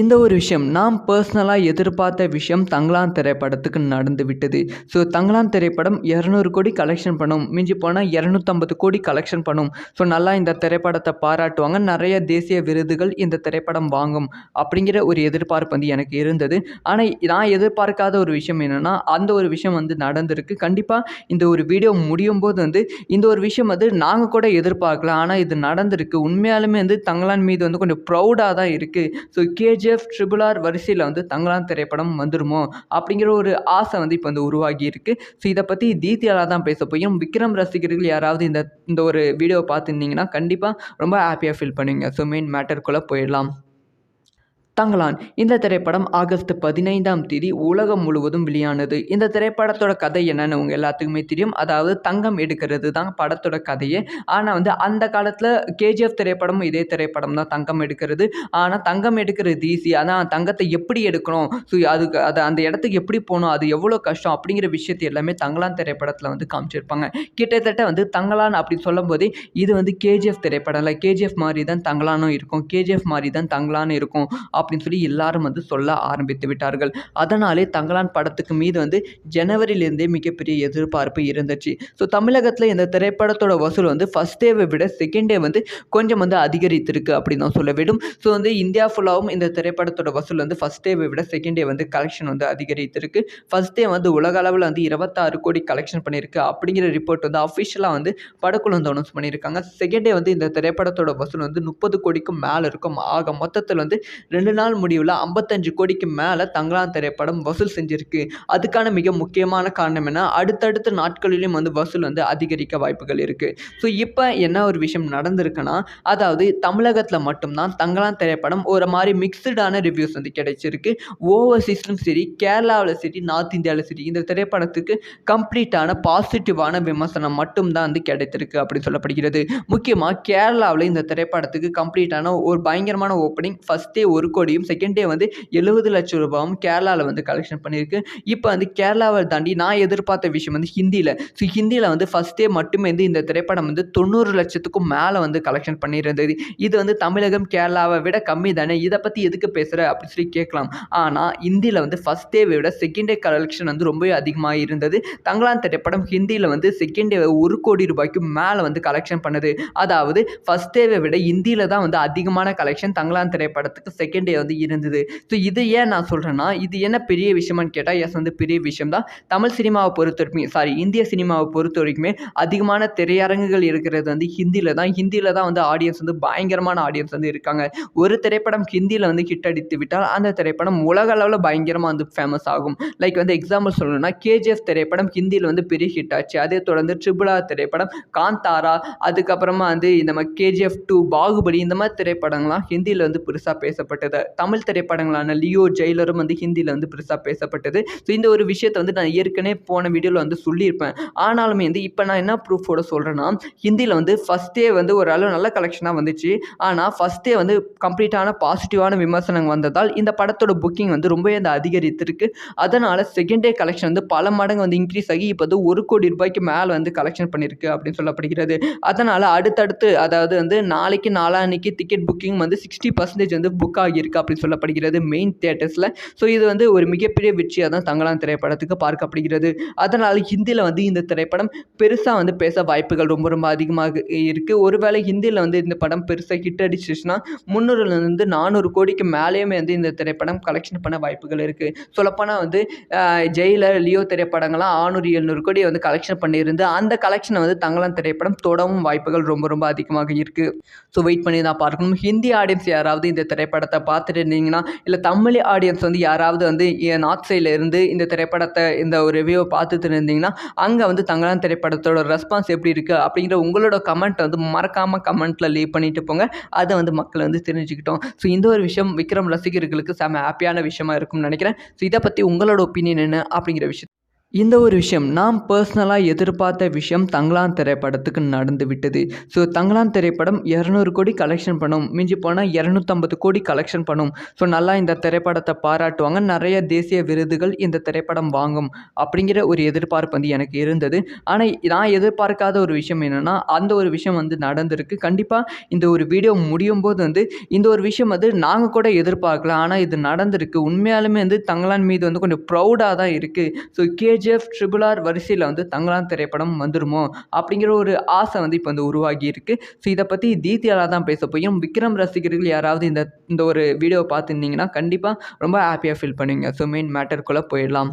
இந்த ஒரு விஷயம் நான் பர்சனலாக எதிர்பார்த்த விஷயம் தங்களான் திரைப்படத்துக்கு நடந்து விட்டது. ஸோ தங்களான் திரைப்படம் இரநூறு கோடி கலெக்ஷன் பண்ணும். மிஞ்சி போனால் இரநூத்தம்பது கோடி கலெக்ஷன் பண்ணும். ஸோ நல்லா இந்த திரைப்படத்தை பாராட்டுவாங்க. நிறைய தேசிய விருதுகள் இந்த திரைப்படம் வாங்கும் அப்படிங்கிற ஒரு எதிர்பார்ப்பு வந்து எனக்கு இருந்தது. ஆனால் நான் எதிர்பார்க்காத ஒரு விஷயம் என்னென்னா அந்த ஒரு விஷயம் வந்து நடந்திருக்கு. கண்டிப்பாக இந்த ஒரு வீடியோ முடியும் போது வந்து இந்த ஒரு விஷயம் வந்து நாங்கள் கூட எதிர்பார்க்கலாம் ஆனால் இது நடந்திருக்கு. உண்மையாலுமே வந்து தங்களான் மீது வந்து கொஞ்சம் ப்ரௌடாக தான் இருக்குது ஸோ கேஜிஎஃப் ட்ரிபிள் ஆர் வரிசையில் வந்து தங்கலான் திரைப்படம் வந்துருமோ அப்படிங்கிற ஒரு ஆசை வந்து இப்போ வந்து உருவாகி இருக்குது ஸோ இதை பற்றி தீத்தியாலாக தான் பேச போயும் விக்ரம் ரசிகர்கள் யாராவது இந்த இந்த ஒரு வீடியோவை பார்த்துருந்தீங்கன்னா கண்டிப்பாக ரொம்ப ஹாப்பியாக ஃபீல் பண்ணுவீங்க. ஸோ மெயின் மேட்டருக்குள்ளே போயிடலாம். தங்கலான் இந்த திரைப்படம் ஆகஸ்ட் பதினைந்தாம் தேதி உலகம் முழுவதும் வெளியானது. இந்த திரைப்படத்தோட கதை என்னன்னு உங்கள் எல்லாத்துக்குமே தெரியும். அதாவது தங்கம் எடுக்கிறது தான் படத்தோட கதையே. ஆனால் வந்து அந்த காலத்தில் கேஜிஎஃப் திரைப்படமும் இதே திரைப்படம் தான் தங்கம் எடுக்கிறது. ஆனால் தங்கம் எடுக்கிறது ஈஸி ஆனால் தங்கத்தை எப்படி எடுக்கணும்? ஸோ அதுக்கு அது அந்த இடத்துக்கு எப்படி போகணும்? அது எவ்வளோ கஷ்டம்? அப்படிங்கிற விஷயத்தை எல்லாமே தங்கலான் திரைப்படத்தில் வந்து காமிச்சிருப்பாங்க. கிட்டத்தட்ட வந்து தங்கலான் அப்படின்னு சொல்லும்போதே இது வந்து கேஜிஎஃப் திரைப்படம். இல்லை கேஜிஎஃப் மாதிரி தான் தங்கலானும் இருக்கும். கேஜிஎஃப் மாதிரி தான் தங்கலான்னு இருக்கும். அப்படின்னு சொல்லி எல்லாரும் வந்து சொல்ல ஆரம்பித்து விட்டார்கள். அதனாலே தங்கலான் படத்துக்கு மீது வந்து ஜனவரியிலேருந்தே மிகப்பெரிய எதிர்பார்ப்பு இருந்துச்சு. ஸோ தமிழகத்தில் இந்த திரைப்படத்தோட வசூல் வந்து ஃபஸ்ட் டேவை விட செகண்ட் டே வந்து கொஞ்சம் வந்து அதிகரித்திருக்கு அப்படின்னு தான் சொல்ல வேண்டும். ஸோ வந்து இந்தியா ஃபுல்லாகவும் இந்த திரைப்படத்தோட வசூல் வந்து ஃபஸ்ட் டேவை விட செகண்ட் டே வந்து கலெக்ஷன் வந்து அதிகரித்திருக்கு. ஃபஸ்ட் டே வந்து உலக அளவில் வந்து இருபத்தாறு கோடி கலெக்ஷன் பண்ணியிருக்கு அப்படிங்கிற ரிப்போர்ட் வந்து அஃபிஷியலாக வந்து படக்குழு வந்து அனௌன்ஸ் பண்ணியிருக்காங்க. செகண்ட் டே வந்து இந்த திரைப்படத்தோட வசூல் வந்து முப்பது கோடிக்கும் மேலே இருக்கும். ஆக மொத்தத்தில் வந்து ரெண்டு நாள் முடிவில் ஐம்பத்தஞ்சு கோடிக்கு மேலே தங்கலான் திரைப்படம் வசூல் செஞ்சிருக்கு. அதுக்கான மிக முக்கியமான காரணம் என்ன? அடுத்தடுத்த நாட்களிலும் வந்து வசூல் வந்து அதிகரிக்க வாய்ப்புகள் இருக்குது ஸோ இப்போ என்ன ஒரு விஷயம் நடந்திருக்குன்னா அதாவது தமிழகத்தில் மட்டும்தான் தங்களான் திரைப்படம் ஒரு மாதிரி மிக்சடான ரிவ்யூஸ் வந்து கிடைச்சிருக்கு. ஓவர்சீஸ்லும் சரி கேரளாவில் சரி நார்த் இந்தியாவில் சரி இந்த திரைப்படத்துக்கு கம்ப்ளீட்டான பாசிட்டிவான விமர்சனம் மட்டும்தான் வந்து கிடைத்திருக்கு அப்படின்னு சொல்லப்படுகிறது. முக்கியமாக கேரளாவில் இந்த திரைப்படத்துக்கு கம்ப்ளீட்டான ஒரு பயங்கரமான ஓப்பனிங் ஃபஸ்ட்டே ஒரு கோடி கோடியும் செகண்ட் டே வந்து எழுபது லட்சம் ரூபாயும் கேரளாவில் வந்து கலெக்ஷன் பண்ணியிருக்கு. இப்போ வந்து கேரளாவை தாண்டி நான் எதிர்பார்த்த விஷயம் வந்து ஹிந்தியில். ஸோ ஹிந்தியில் வந்து ஃபஸ்ட் டே மட்டுமே வந்து இந்த திரைப்படம் வந்து தொண்ணூறு லட்சத்துக்கும் மேலே வந்து கலெக்ஷன் பண்ணியிருந்தது. இது வந்து தமிழகம் கேரளாவை விட கம்மி தானே? இதை பற்றி எதுக்கு பேசுகிற அப்படின்னு சொல்லி கேட்கலாம். ஆனால் ஹிந்தியில் வந்து ஃபஸ்ட் டேவை விட செகண்ட் டே கலெக்ஷன் வந்து ரொம்பவே அதிகமாக இருந்தது. தங்களான் திரைப்படம் ஹிந்தியில் வந்து செகண்ட் டே ஒரு கோடி ரூபாய்க்கு மேலே வந்து கலெக்ஷன் பண்ணுது. அதாவது ஃபஸ்ட் டேவை விட ஹிந்தியில் தான் வந்து அதிகமான கலெக்ஷன் தங்களான் திரைப்படத்துக்கு செகண்ட் டே வந்து இருந்தது. ஸோ இது ஏன் நான் சொல்கிறேன்னா இது என்ன பெரிய விஷயமான்னு கேட்டால் எஸ் வந்து பெரிய விஷயம் தான். தமிழ் சினிமாவை பொறுத்த வரைக்கும் சாரி இந்திய சினிமாவை பொறுத்த வரைக்குமே அதிகமான திரையரங்குகள் இருக்கிறது வந்து ஹிந்தியில் தான். ஹிந்தியில் தான் வந்து ஆடியன்ஸ் வந்து பயங்கரமான ஆடியன்ஸ் வந்து இருக்காங்க. ஒரு திரைப்படம் ஹிந்தியில் வந்து ஹிட் அடித்து விட்டால் அந்த திரைப்படம் உலக அளவில் பயங்கரமாக வந்து ஃபேமஸ் ஆகும். லைக் வந்து எக்ஸாம்பிள் சொல்லணும்னா கேஜிஎஃப் திரைப்படம் ஹிந்தியில் வந்து பெரிய ஹிட் ஆச்சு. அதே தொடர்ந்து ட்ரிபிளா திரைப்படம் காந்தாரா அதுக்கப்புறமா வந்து இந்த மாதிரி கேஜிஎஃப் டூ பாகுபலி இந்த மாதிரி திரைப்படங்கள்லாம் ஹிந்தியில் வந்து பெருசாக பேசப்பட்டது. தமிழ் திரைப்படங்களான லியோ ஜெயிலரும் வந்து ஹிந்தியில் வந்து பெருசாக பேசப்பட்டது. ஸோ இந்த ஒரு விஷயத்தை வந்து நான் ஏற்கனவே போன வீடியோவில் வந்து சொல்லியிருப்பேன். ஆனாலுமே வந்து இப்போ நான் என்ன ப்ரூஃபோட சொல்கிறேன்னா ஹிந்தியில் வந்து ஃபஸ்ட்டே வந்து ஒரு அளவு நல்ல கலெக்ஷனாக வந்துச்சு. ஆனால் ஃபஸ்ட்டே வந்து கம்ப்ளீட்டான பாசிட்டிவான விமர்சனம் வந்ததால் இந்த படத்தோட புக்கிங் வந்து ரொம்பவே அந்த அதிகரித்திருக்கு. அதனால் செகண்ட் டே கலெக்ஷன் வந்து பல மடங்கு வந்து இன்க்ரீஸ் ஆகி இப்போ வந்து ஒரு கோடி ரூபாய்க்கு மேலே வந்து கலெக்ஷன் பண்ணியிருக்கு அப்படின்னு சொல்லப்படுகிறது. அதனால் அடுத்தடுத்து அதாவது வந்து நாளைக்கு நாளான்னைக்கு டிக்கெட் புக்கிங் வந்து சிக்ஸ்டி பர்சன்டேஜ் வந்து புக் ஆகியிருக்கு. அப்படின்னு சொல்லப்படுகிறது மெயின் தேட்டர்ஸில் ஸோ இது வந்து ஒரு மிகப்பெரிய வெற்றியாக தான் தங்கலாம் திரைப்படத்துக்கு பார்க்கப்படுகிறது. அதனால் ஹிந்தியில் வந்து இந்த திரைப்படம் பெருசாக வந்து பேச வாய்ப்புகள் ரொம்ப ரொம்ப அதிகமாக இருக்குது ஒருவேளை ஹிந்தியில் வந்து இந்த படம் பெருசாக ஹிட் அடிச்சிச்சுன்னா முந்நூறுலேருந்து நானூறு கோடிக்கு மேலேயுமே வந்து இந்த திரைப்படம் கலெக்ஷன் பண்ண வாய்ப்புகள் இருக்குது சொல்லப்போனால் வந்து ஜெயிலர் லியோ திரைப்படங்கள்லாம் ஆநூறு எழுநூறு கோடி வந்து கலெக்ஷன் பண்ணியிருந்து அந்த கலெக்ஷனை வந்து தங்கலாம் திரைப்படம் தொடவும் வாய்ப்புகள் ரொம்ப ரொம்ப அதிகமாக இருக்குது ஸோ வெயிட் பண்ணி தான் பார்க்கணும். ஹிந்தி ஆடியன்ஸ் யாராவது இந்த திரைப்படத்தை பார்த்துட்டு இருந்தீங்கன்னா இல்லை தமிழ் ஆடியன்ஸ் வந்து யாராவது வந்து நார்த் சைடில் இருந்து இந்த திரைப்படத்தை இந்த ஒரு ரிவ்யூவை பார்த்துட்டு இருந்தீங்கன்னா அங்கே வந்து தங்கலான் திரைப்படத்தோட ரெஸ்பான்ஸ் எப்படி இருக்குது அப்படிங்கிற உங்களோட கமெண்ட் வந்து மறக்காமல் கமெண்ட்டில் லீவ் பண்ணிட்டு போங்க. அதை வந்து மக்கள் வந்து தெரிஞ்சுக்கிட்டோம். ஸோ இந்த ஒரு விஷயம் விக்ரம் ரசிகர்களுக்கு செம ஹாப்பியான விஷயமா இருக்கும்னு நினைக்கிறேன். ஸோ இதை பற்றி உங்களோட ஒப்பீனியன் என்ன அப்படிங்கிற விஷயம் இந்த ஒரு விஷயம் நான் பர்சனலாக எதிர்பார்த்த விஷயம் தங்களான் திரைப்படத்துக்கு நடந்து விட்டது. ஸோ தங்களான் திரைப்படம் இரநூறு கோடி கலெக்ஷன் பண்ணும். மிஞ்சி போனால் இரநூத்தம்பது கோடி கலெக்ஷன் பண்ணும். ஸோ நல்லா இந்த திரைப்படத்தை பாராட்டுவாங்க. நிறைய தேசிய விருதுகள் இந்த திரைப்படம் வாங்கும் அப்படிங்கிற ஒரு எதிர்பார்ப்பு வந்து எனக்கு இருந்தது. ஆனால் நான் எதிர்பார்க்காத ஒரு விஷயம் என்னென்னா அந்த ஒரு விஷயம் வந்து நடந்திருக்கு. கண்டிப்பாக இந்த ஒரு வீடியோ முடியும் போது வந்து இந்த ஒரு விஷயம் வந்து நாங்கள் கூட எதிர்பார்க்கலாம் ஆனால் இது நடந்திருக்கு. உண்மையாலுமே வந்து தங்களான் மீது வந்து கொஞ்சம் ப்ரௌடாக தான் இருக்குது ஸோ கேஜிஎஃப் ட்ரிபிள் ஆர் வரிசையில் வந்து தங்கலான் திரைப்படம் வந்துருமோ அப்படிங்கிற ஒரு ஆசை வந்து இப்போ வந்து உருவாகி இருக்குது ஸோ இதை பற்றி தீத்தியாலாக தான் பேச போயும் விக்ரம் ரசிகர்கள் யாராவது இந்த இந்த ஒரு வீடியோவை பார்த்துருந்தீங்கன்னா கண்டிப்பாக ரொம்ப ஹாப்பியாக ஃபீல் பண்ணுவீங்க. ஸோ மெயின் மேட்டருக்குள்ளே போயிடலாம்.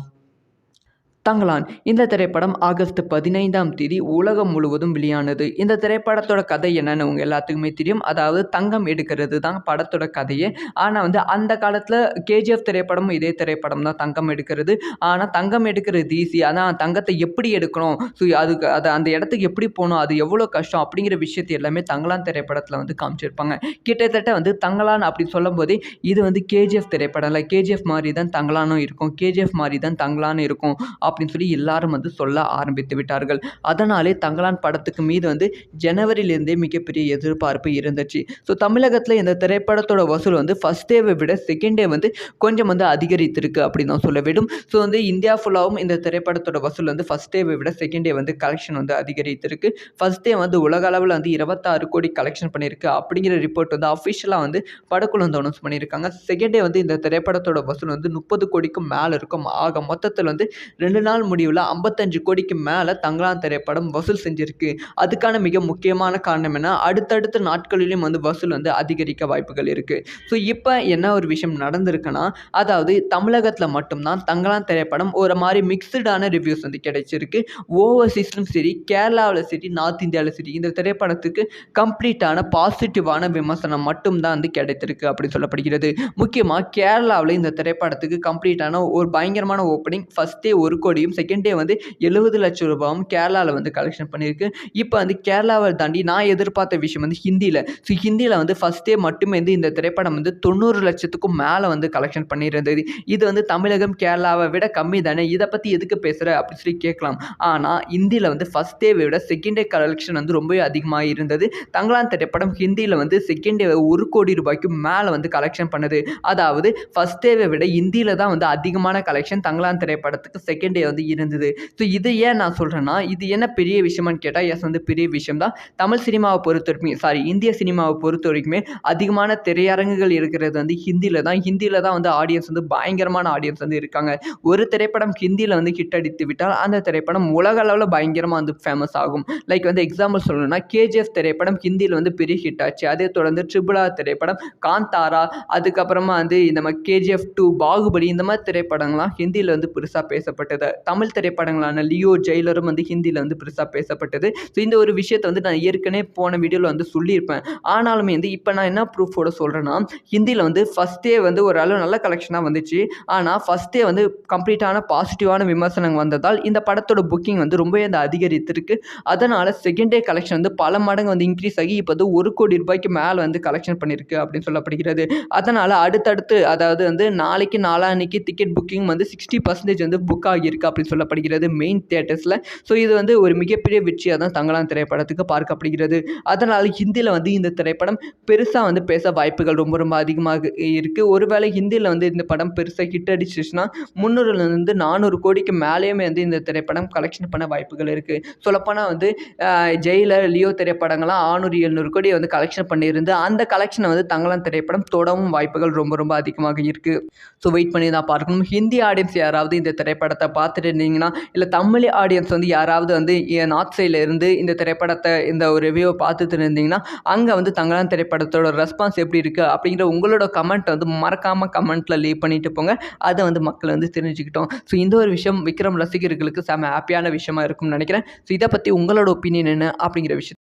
தங்களான். இந்த திரைப்படம் ஆகஸ்ட் பதினைந்தாம் தேதி உலகம் முழுவதும் வெளியானது. இந்த திரைப்படத்தோட கதை என்னன்னு உங்கள் எல்லாத்துக்குமே தெரியும். அதாவது தங்கம் எடுக்கிறது தான் படத்தோட கதையே. ஆனால் வந்து அந்த காலத்தில் கேஜிஎஃப் திரைப்படமும் இதே திரைப்படம் தான் தங்கம் எடுக்கிறது. ஆனால் தங்கம் எடுக்கிறது ஈஸி. ஆனால் தங்கத்தை எப்படி எடுக்கணும்? ஸோ அதுக்கு அது அந்த இடத்துக்கு எப்படி போகணும்? அது எவ்வளோ கஷ்டம்? அப்படிங்கிற விஷயத்தை எல்லாமே தங்கலான் திரைப்படத்தில் வந்து காமிச்சிருப்பாங்க. கிட்டத்தட்ட வந்து தங்கலான் அப்படின்னு சொல்லும் போதே இது வந்து கேஜிஎஃப் திரைப்படம். இல்லை கேஜிஎஃப் மாதிரி தான் தங்கலானும் இருக்கும். கேஜிஎஃப் மாதிரி தான் தங்கலான்னு இருக்கும். அப்படின்னு சொல்லி எல்லாரும் வந்து சொல்ல ஆரம்பித்து விட்டார்கள். அதனாலே தங்கலான் படத்துக்கு மீது வந்து ஜனவரியிலேருந்தே மிகப்பெரிய எதிர்பார்ப்பு இருந்துச்சு. ஸோ தமிழகத்தில் இந்த திரைப்படத்தோட வசூல் வந்து ஃபஸ்ட் டேவை விட செகண்ட் டே வந்து கொஞ்சம் வந்து அதிகரித்திருக்கு அப்படின்னு தான் சொல்ல வேண்டும் ஸோ வந்து இந்தியா ஃபுல்லாகவும் இந்த திரைப்படத்தோட வசூல் வந்து ஃபஸ்ட் டேவை விட செகண்ட் டே வந்து கலெக்ஷன் வந்து அதிகரித்திருக்கு. ஃபஸ்ட் டே வந்து உலக அளவில் வந்து இருபத்தாறு கோடி கலெக்ஷன் பண்ணியிருக்கு அப்படிங்கிற ரிப்போர்ட் வந்து அஃபிஷியலாக வந்து படக்குழு வந்து அனௌன்ஸ் பண்ணியிருக்காங்க. செகண்ட் டே வந்து இந்த திரைப்படத்தோட வசூல் வந்து முப்பது கோடிக்கும் மேலே இருக்கும். ஆக மொத்தத்தில் வந்து ரெண்டு நாள் முடிவில் ஐம்பத்தஞ்சு கோடிக்கு மேலே தங்கலான் திரைப்படம் வசூல் செஞ்சிருக்கு. அதுக்கான மிக முக்கியமான காரணம் என்ன? அடுத்தடுத்த நாட்களிலும் வந்து வசூல் வந்து அதிகரிக்க வாய்ப்புகள் இருக்குது ஸோ இப்போ என்ன ஒரு விஷயம் நடந்திருக்குன்னா அதாவது தமிழகத்தில் மட்டும்தான் தங்கலான் திரைப்படம் ஒரு மாதிரி மிக்சடான ரிவ்யூஸ் வந்து கிடைச்சிருக்கு. ஓவர்சீஸ்லும் சரி கேரளாவில் சரி நார்த் இந்தியாவில் சரி இந்த திரைப்படத்துக்கு கம்ப்ளீட்டான பாசிட்டிவான விமர்சனம் மட்டும்தான் வந்து கிடைத்திருக்கு அப்படின்னு சொல்லப்படுகிறது. முக்கியமாக கேரளாவில் இந்த திரைப்படத்துக்கு கம்ப்ளீட்டான ஒரு பயங்கரமான ஓப்பனிங் ஃபஸ்ட்டே ஒரு கோடி கோடியும் செகண்ட் டே வந்து எழுபது லட்சம் ரூபாயும் கேரளாவில் வந்து கலெக்ஷன் பண்ணியிருக்கு. இப்போ வந்து கேரளாவை தாண்டி நான் எதிர்பார்த்த விஷயம் வந்து ஹிந்தியில். ஸோ ஹிந்தியில் வந்து ஃபஸ்ட் டே மட்டுமே வந்து இந்த திரைப்படம் வந்து தொண்ணூறு லட்சத்துக்கும் மேலே வந்து கலெக்ஷன் பண்ணியிருந்தது. இது வந்து தமிழகம் கேரளாவை விட கம்மி தானே? இதை பற்றி எதுக்கு பேசுகிற அப்படின்னு சொல்லி கேட்கலாம். ஆனால் ஹிந்தியில் வந்து ஃபஸ்ட் டேவை விட செகண்ட் டே கலெக்ஷன் வந்து ரொம்பவே அதிகமாக இருந்தது. தங்களான் திரைப்படம் ஹிந்தியில் வந்து செகண்ட் டே ஒரு கோடி ரூபாய்க்கு மேலே வந்து கலெக்ஷன் பண்ணுது. அதாவது ஃபஸ்ட் டேவை விட ஹிந்தியில் தான் வந்து அதிகமான கலெக்ஷன் தங்களான் திரைப்படத்துக்கு செகண்ட் டே வந்து இருந்தது. ஸோ இது ஏன் நான் சொல்கிறேன்னா இது என்ன பெரிய விஷயமான்னு கேட்டால் எஸ் வந்து பெரிய விஷயம் தான் தமிழ் சினிமாவை பொறுத்த வரைக்கும் சாரி இந்திய சினிமாவை பொறுத்த வரைக்குமே அதிகமான திரையரங்குகள் இருக்கிறது வந்து ஹிந்தியில் தான். ஹிந்தியில் தான் வந்து ஆடியன்ஸ் வந்து பயங்கரமான ஆடியன்ஸ் வந்து இருக்காங்க. ஒரு திரைப்படம் ஹிந்தியில் வந்து ஹிட் அடித்து விட்டால் அந்த திரைப்படம் உலக அளவில் பயங்கரமாக வந்து ஃபேமஸ் ஆகும். லைக் வந்து எக்ஸாம்பிள் சொல்லணும்னா கேஜிஎஃப் திரைப்படம் ஹிந்தியில் வந்து பெரிய ஹிட் ஆச்சு. அதே தொடர்ந்து ட்ரிபிளா திரைப்படம் காந்தாரா அதுக்கப்புறமா வந்து இந்த மாதிரி கேஜிஎஃப் டூ பாகுபலி இந்த மாதிரி திரைப்படங்கள்லாம் ஹிந்தியில் வந்து பெருசாக பேசப்பட்டது. தமிழ் திரைப்படங்களான லியோ ஜெயிலரும் வந்து ஹிந்தியில் வந்து பெருசாக பேசப்பட்டது. ஸோ இந்த ஒரு விஷயத்தை வந்து நான் ஏற்கனவே போன வீடியோவில் வந்து சொல்லியிருப்பேன். ஆனாலுமே வந்து இப்போ நான் என்ன ப்ரூஃபோட சொல்கிறேன்னா ஹிந்தியில் வந்து ஃபஸ்ட்டே வந்து ஒரு அளவு நல்ல கலெக்ஷனாக வந்துச்சு. ஆனால் ஃபஸ்ட்டே வந்து கம்ப்ளீட்டான பாசிட்டிவான விமர்சனம் வந்ததால் இந்த படத்தோட புக்கிங் வந்து ரொம்பவே அந்த அதிகரித்திருக்கு. அதனால் செகண்ட் டே கலெக்ஷன் வந்து பல மடங்கு வந்து இன்க்ரீஸ் ஆகி இப்போ வந்து ஒரு கோடி ரூபாய்க்கு மேலே வந்து கலெக்ஷன் பண்ணியிருக்கு அப்படின்னு சொல்லப்படுகிறது. அதனால் அடுத்தடுத்து அதாவது வந்து நாளைக்கு நாளான்னைக்கு டிக்கெட் புக்கிங் வந்து சிக்ஸ்டி பர்சன்டேஜ் வந்து புக் ஆகியிருக்கு. அப்படின்னு சொல்லப்படுகிறது மெயின் தேட்டர்ஸில் ஸோ இது வந்து ஒரு மிகப்பெரிய வெற்றியாக தான் தங்கலாம் திரைப்படத்துக்கு பார்க்கப்படுகிறது. அதனால் ஹிந்தியில் வந்து இந்த திரைப்படம் பெருசாக வந்து பேச வாய்ப்புகள் ரொம்ப ரொம்ப அதிகமாக இருக்குது ஒருவேளை ஹிந்தியில் வந்து இந்த படம் பெருசாக ஹிட் அடிச்சிச்சுன்னா முந்நூறுலேருந்து நானூறு கோடிக்கு மேலேயுமே வந்து இந்த திரைப்படம் கலெக்ஷன் பண்ண வாய்ப்புகள் இருக்குது சொல்லப்போனால் வந்து ஜெயிலர் லியோ திரைப்படங்கள்லாம் ஆநூறு எழுநூறு கோடி வந்து கலெக்ஷன் பண்ணியிருந்து அந்த கலெக்ஷனை வந்து தங்கலாம் திரைப்படம் தொடவும் வாய்ப்புகள் ரொம்ப ரொம்ப அதிகமாக இருக்குது ஸோ வெயிட் பண்ணி தான் பார்க்கணும். ஹிந்தி ஆடியன்ஸ் யாராவது இந்த திரைப்படத்தை பார்த்து பார்த்துட்டு இருந்தீங்கன்னா இல்லை தமிழ் ஆடியன்ஸ் வந்து யாராவது வந்து நார்த் சைடில் இருந்து இந்த திரைப்படத்தை இந்த ஒரு ரிவ்யூவை பார்த்துட்டு இருந்தீங்கன்னா அங்கே வந்து தங்கலாம் திரைப்படத்தோட ரெஸ்பான்ஸ் எப்படி இருக்குது அப்படிங்கிற உங்களோட கமெண்ட் வந்து மறக்காமல் கமெண்ட்டில் லீவ் பண்ணிட்டு போங்க. அதை வந்து மக்கள் வந்து தெரிஞ்சுக்கிட்டோம். ஸோ இந்த ஒரு விஷயம் விக்ரம் ரசிகர்களுக்கு செம ஹாப்பியான விஷயமா இருக்கும்னு நினைக்கிறேன். ஸோ இதை பற்றி உங்களோட ஒப்பீனியன் என்ன அப்படிங்கிற விஷயம்